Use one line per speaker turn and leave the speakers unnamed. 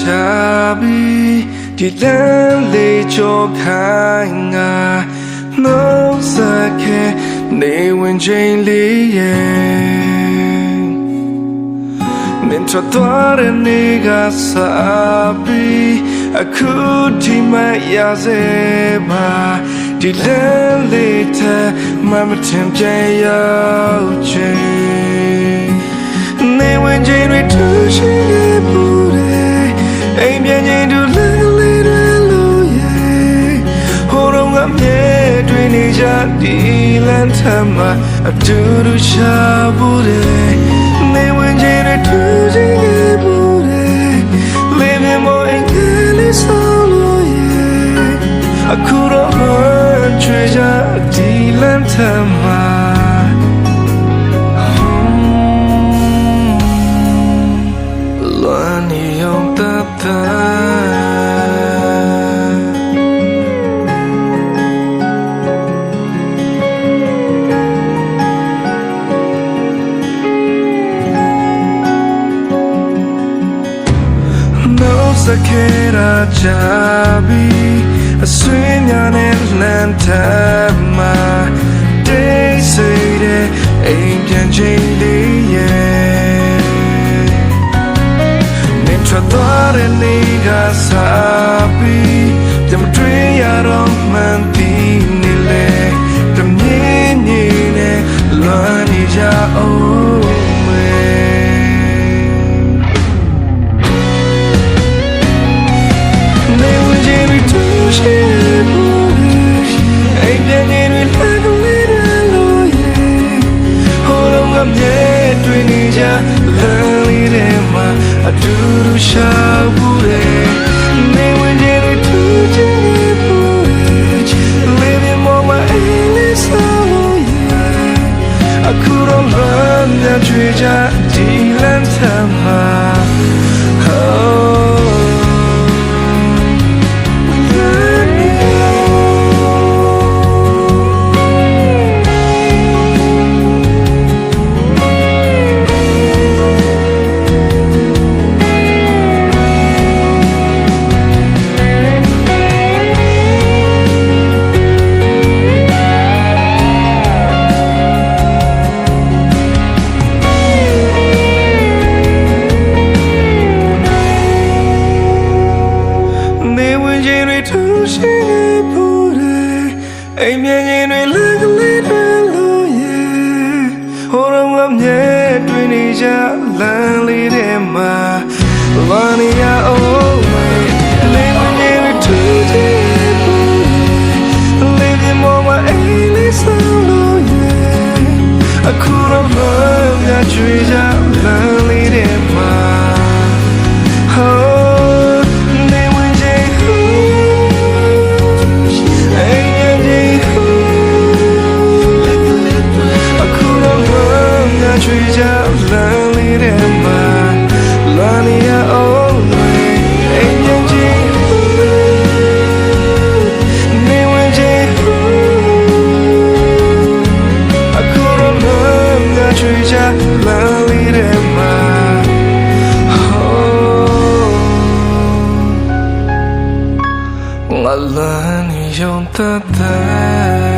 ချပြီးဒီလမ်းလေးကြောခိုင်းငါနှုတ်ဆက်ခဲ့နေဝင်ချိန်လေးရဲ့မင်းထွက်သွားတဲ့နေ့ကစားပြီးအခုဒီမရစေပါဒီလမ်းလေးထမမထင်ကြရောက်ချင်နေဝင်ချိန်တွေထူရှိ နေကြဒီလမ်းထမအတူတူရှာဘူးတဲ့နေဝင်ချိန်တွေထူရှိနေဘူးတဲ့ Living more in California yeah. အခုတော့မှချွေကြဒီလမ်းထမ No se quiera chabi Sueña en el lantama Day say de Ain't jayli yeah Nintra dare niga sabi အတူတူရှာဘူးတဲ့နေဝင်ခြင်းတွေတူချင်နေဘူး Living more my endless soul yeah အခုတော့လမ်းမြချွေကြဒီလမ်းထမှာ Oh အိမ်မြန်ခြင်းတွေလက်ကလေးတွေလို့ရဲ့ဟိုတော့ငါမြဲတွေ့နေကြလမ်းလေးတွေမှာဘာနေရအောင်မဲနေဝင်ခြင်းတွေထူရှိနေဘူး Living more my ain't so low yeah အခုတော့မှမြတ်ကြွေကြ run that tree down, lonely in my lonely own way. Hey, yeah, they went I could have run that tree down, lonely in my La la ni yon ta ta